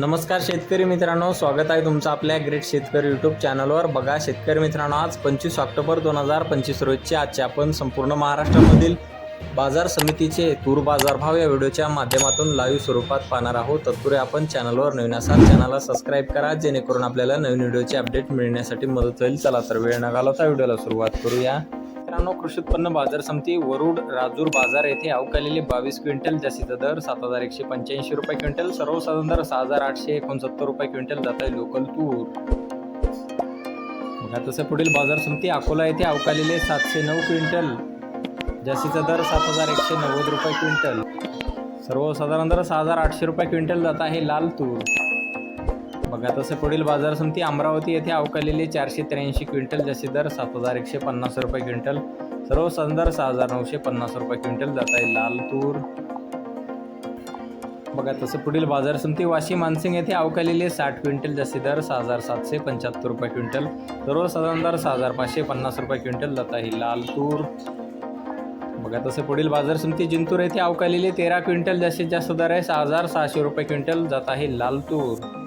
नमस्कार शेतकरी मित्रांनो स्वागत आहे तुमचं आपल्या ग्रेट शेतकरी यूट्यूब चॅनलवर बघा शेतकरी मित्रांनो आज पंचवीस ऑक्टोबर दोन हजार पंचवीस रोजचे आजचे आपण संपूर्ण महाराष्ट्रामधील बाजार समितीचे तूर बाजारभाव या व्हिडिओच्या माध्यमातून लाईव्ह स्वरूपात पाहणार आहोत. तत्पूर्वी आपण चॅनलवर नवीन असाल चॅनलला सबस्क्राईब करा जेणेकरून आपल्याला नवीन व्हिडिओचे अपडेट मिळण्यासाठी मदत होईल. चला तर वेळ न घालवता व्हिडिओला सुरुवात करूया. मित्रांनो कृषी उत्पन्न बाजार समिती वरुड राजूर बाजार येथे अवकालेले बावीस क्विंटल जास्तीचा दर सात हजार एकशे पंच्याऐंशी रुपये क्विंटल सर्वसाधारण दर सहा हजार आठशे एकोणसत्तर रुपये क्विंटल जात आहे लोकल तूर. तसे पुढील बाजार समिती अकोला येथे अवकालेले सातशे नऊ क्विंटल जास्तीचा दर सात हजार एकशे नव्वद रुपये क्विंटल. सर्वसाधारण दर सहा हजार आठशे रुपये क्विंटल जात आहे लाल तूर. बघा तसं पुढील बाजार समिती अमरावती येथे अवकालेले चारशे त्र्याऐंशी क्विंटल जसे दर सात हजार एकशे पन्नास रुपये क्विंटल. सर्व दर सहा हजार नऊशे पन्नास रुपये क्विंटल जात आहे लाल तूर. बघा तसं पुढील बाजार समिती वाशी मानसिंग येथे अवकालेले साठ क्विंटल जसे दर सहा हजार सातशे पंच्याहत्तर रुपये क्विंटल. सर्वसाधारण दर सहा हजार पाचशे पन्नास रुपये क्विंटल जात आहे लाल तूर. बघा तसं पुढील बाजार समिती जिंतूर येथे अवकालेले तेरा क्विंटल जास्तीत जास्त दर आहे सहा हजार सहाशे रुपये क्विंटल जात आहे लाल तूर.